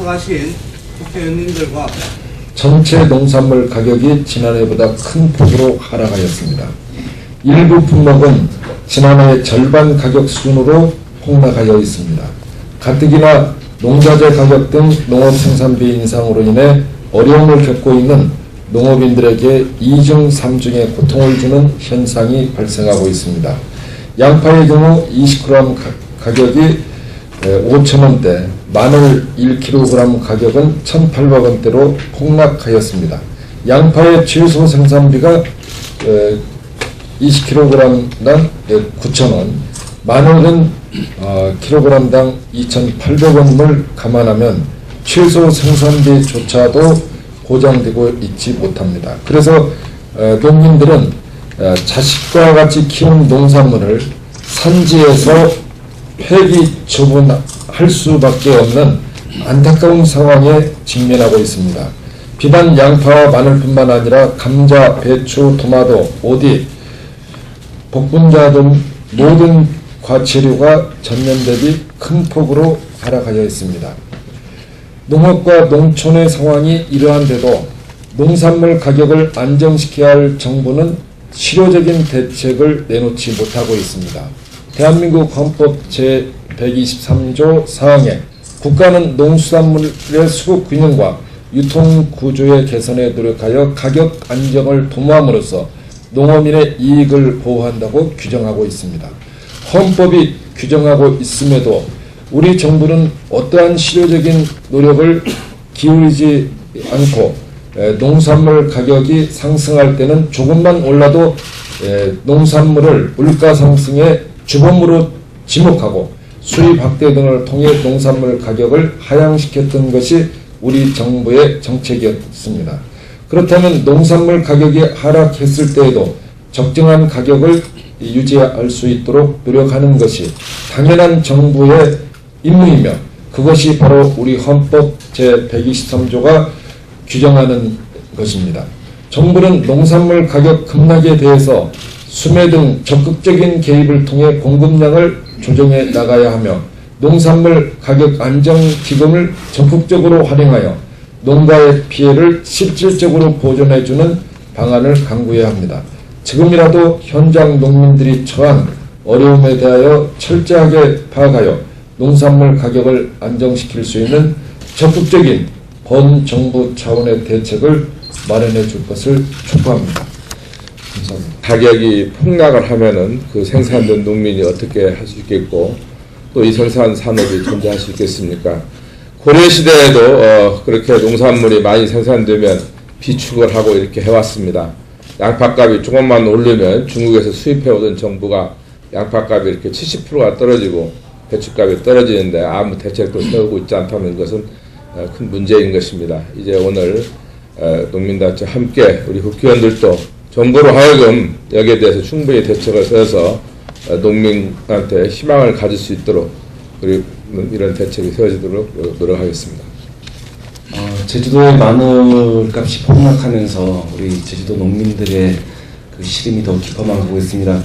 참석하신 국회의원님들과 전체 농산물 가격이 지난해보다 큰 폭으로 하락하였습니다. 일부 품목은 지난해 절반 가격 수준으로 폭락하여 있습니다. 가뜩이나 농자재 가격 등 농업 생산비 인상으로 인해 어려움을 겪고 있는 농업인들에게 이중 삼중의 고통을 주는 현상이 발생하고 있습니다. 양파의 경우 20g 가- 가격이 5천원대, 마늘 1kg 가격은 1,800원대로 폭락하였습니다. 양파의 최소 생산비가 20kg당 9,000원, 마늘은 어, 킬로그램당 2,800원을 감안하면 최소 생산비조차도 보장되고 있지 못합니다. 그래서 어, 농민들은 어, 자식과 같이 키운 농산물을 산지에서 폐기 처분 할 수밖에 없는 안타까운 상황에 직면하고 있습니다. 비단 양파와 마늘뿐만 아니라 감자, 배추, 토마토, 오디, 복분자 등 모든 과체류가 전년 대비 큰 폭으로 하락하여 있습니다. 농업과 농촌의 상황이 이러한데도 농산물 가격을 안정시켜야 할 정부는 실효적인 대책을 내놓지 못하고 있습니다. 대한민국 헌법 제 123조 사항에 국가는 농수산물의 수급 균형과 유통 구조의 개선에 노력하여 가격 안정을 도모함으로써 농업인의 이익을 보호한다고 규정하고 있습니다. 헌법이 규정하고 있음에도 우리 정부는 어떠한 실효적인 노력을 기울이지 않고 에, 농산물 가격이 상승할 때는 조금만 올라도 에, 농산물을 물가 상승의 주범으로 지목하고 수입 확대 등을 통해 농산물 가격을 하향시켰던 것이 우리 정부의 정책이었습니다. 그렇다면 농산물 가격이 하락했을 때에도 적정한 가격을 유지할 수 있도록 노력하는 것이 당연한 정부의 임무이며 그것이 바로 우리 헌법 제123조가 규정하는 것입니다. 정부는 농산물 가격 급락에 대해서 수매 등 적극적인 개입을 통해 공급량을 조정해 나가야 하며 농산물 가격 안정 기금을 적극적으로 활용하여 농가의 피해를 실질적으로 보존해주는 방안을 강구해야 합니다. 지금이라도 현장 농민들이 처한 어려움에 대하여 철저하게 파악하여 농산물 가격을 안정시킬 수 있는 적극적인 범정부 차원의 대책을 마련해 줄 것을 촉구합니다. 가격이 폭락을 하면은 그 생산된 농민이 어떻게 할 수 있겠고 또 이 생산 산업이 존재할 수 있겠습니까? 고려 시대에도 어, 그렇게 농산물이 많이 생산되면 비축을 하고 이렇게 해왔습니다. 양파값이 조금만 오르면 중국에서 수입해오던 정부가 양파값이 이렇게 70%가 떨어지고 배추값이 떨어지는데 아무 대책도 세우고 있지 않다는 것은 어, 큰 문제인 것입니다. 이제 오늘 어, 농민단체 함께 우리 국회의원들도 정부로 하여금 여기에 대해서 충분히 대책을 세워서 어, 농민한테 희망을 가질 수 있도록 우리 이런 대책이 세워지도록 노력하겠습니다. 어, 제주도의 마늘 값이 폭락하면서 우리 제주도 농민들의 그 시름이 더 깊어가고 있습니다.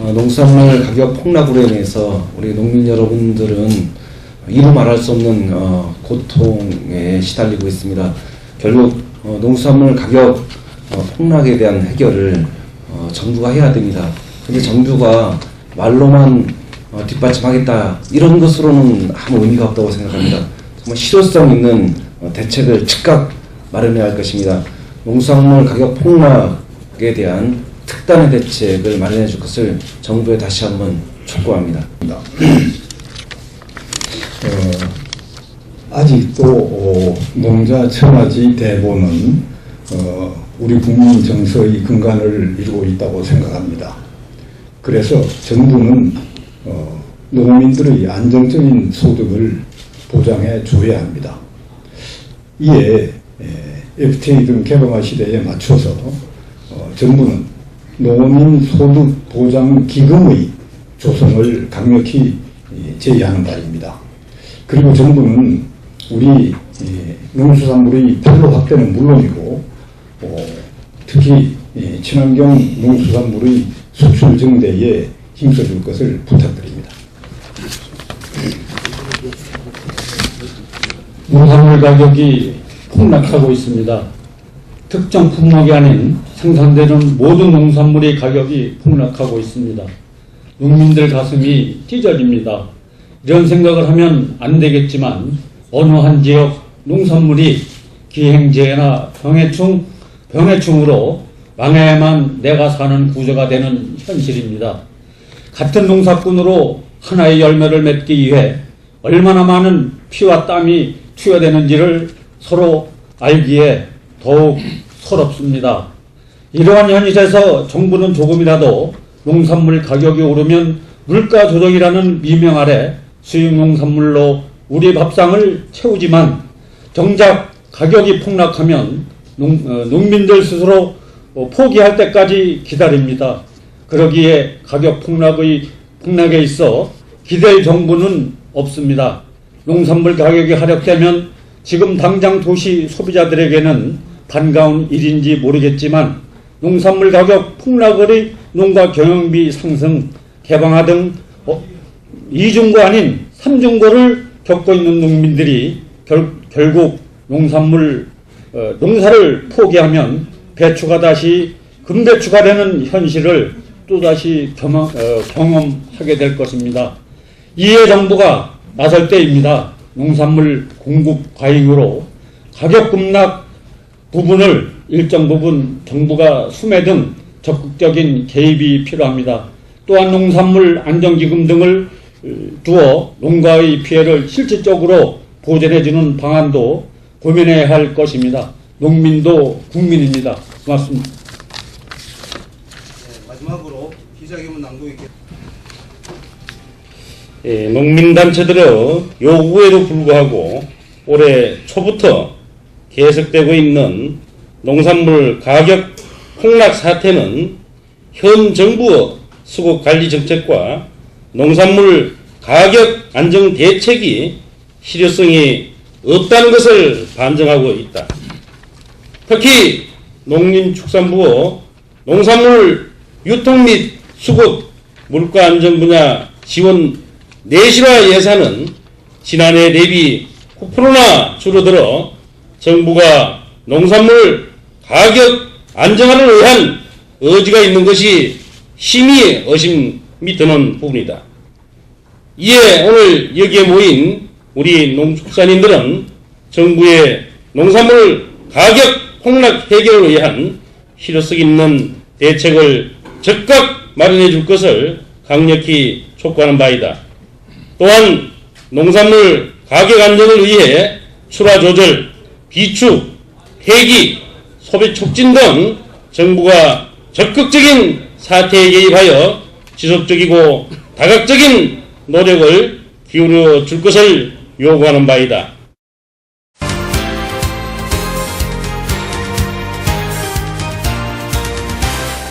어, 농수산물 가격 폭락으로 인해서 우리 농민 여러분들은 이루 말할 수 없는 어, 고통에 시달리고 있습니다. 결국 어, 농수산물 가격 어, 폭락에 대한 해결을 어, 정부가 해야 됩니다. 근데 정부가 말로만 어, 뒷받침하겠다 이런 것으로는 아무 의미가 없다고 생각합니다. 정말 실효성 있는 어, 대책을 즉각 마련해야 할 것입니다. 농수산물 가격 폭락에 대한 특단의 대책을 마련해 줄 것을 정부에 다시 한번 촉구합니다. 어, 아직도 어, 농자 청와지 대보는 어, 우리 국민 정서의 근간을 이루고 있다고 생각합니다. 그래서 정부는 어, 농민들의 안정적인 소득을 보장해 줘야 합니다. 이에 에, FTA 등 개방화 시대에 맞춰서 어, 정부는 농민 소득 보장 기금의 조성을 강력히 예, 제의하는 바입니다. 그리고 정부는 우리 예, 농수산물의 판로 확대는 물론이고 어, 특히 예, 친환경 농수산물의 수출 증대에 힘써줄 것을 부탁드립니다. 농산물 가격이 폭락하고 있습니다. 특정 품목이 아닌 생산되는 모든 농산물의 가격이 폭락하고 있습니다. 농민들 가슴이 찢어집니다. 이런 생각을 하면 안 되겠지만 어느 한 지역 농산물이 기행재해나 병해충, 병해충으로 망해야만 내가 사는 구조가 되는 현실입니다. 같은 농사꾼으로 하나의 열매를 맺기 위해 얼마나 많은 피와 땀이 투여되는지를 서로 알기에 더욱 서럽습니다. 이러한 현실에서 정부는 조금이라도 농산물 가격이 오르면 물가 조정이라는 미명 아래 수입 농산물로 우리 밥상을 채우지만 정작 가격이 폭락하면 농, 어, 농민들 스스로 어, 포기할 때까지 기다립니다. 그러기에 가격 폭락의 폭락에 있어 기댈 정부는 없습니다. 농산물 가격이 하락되면 지금 당장 도시 소비자들에게는 반가운 일인지 모르겠지만 농산물 가격 폭락의 농가 경영비 상승, 개방화 등 어, 이중고 아닌 삼중고를 겪고 있는 농민들이 결, 결국 농산물 어, 농사를 포기하면 배추가 다시 금배추가 되는 현실을 또다시 경험, 어, 경험하게 될 것입니다. 이에 정부가 나설 때입니다. 농산물 공급 과잉으로 가격 급락 부분을 일정 부분 정부가 수매 등 적극적인 개입이 필요합니다. 또한 농산물 안정기금 등을 어, 두어 농가의 피해를 실질적으로 보전해주는 방안도 고민해야 할 것입니다. 농민도 국민입니다. 고맙습니다. 네, 마지막으로 기자회견 낭독했겠습니다. 예, 농민단체들의 요구에도 불구하고 올해 초부터 계속되고 있는 농산물 가격 폭락 사태는 현 정부의 수급 관리 정책과 농산물 가격 안정 대책이 실효성이 없다는 것을 반증하고 있다. 특히 농林축산부의 농산물 유통 및 수급 물가 안정 분야 지원 내실화 예산은 지난해 대비 9%나 줄어들어 정부가 농산물 가격 안정화를 위한 의지가 있는 것이 심히 의심이 드는 부분이다. 이에 오늘 여기에 모인 우리 농축산인들은 정부의 농산물 가격 폭락 해결을 위한 실효성 있는 대책을 적극 마련해 줄 것을 강력히 촉구하는 바이다. 또한 농산물 가격 안정을 위해 출하 조절, 비축, 폐기, 소비 촉진 등 정부가 적극적인 사태에 개입하여 지속적이고 다각적인 노력을 기울여 줄 것을 요구하는 바이다.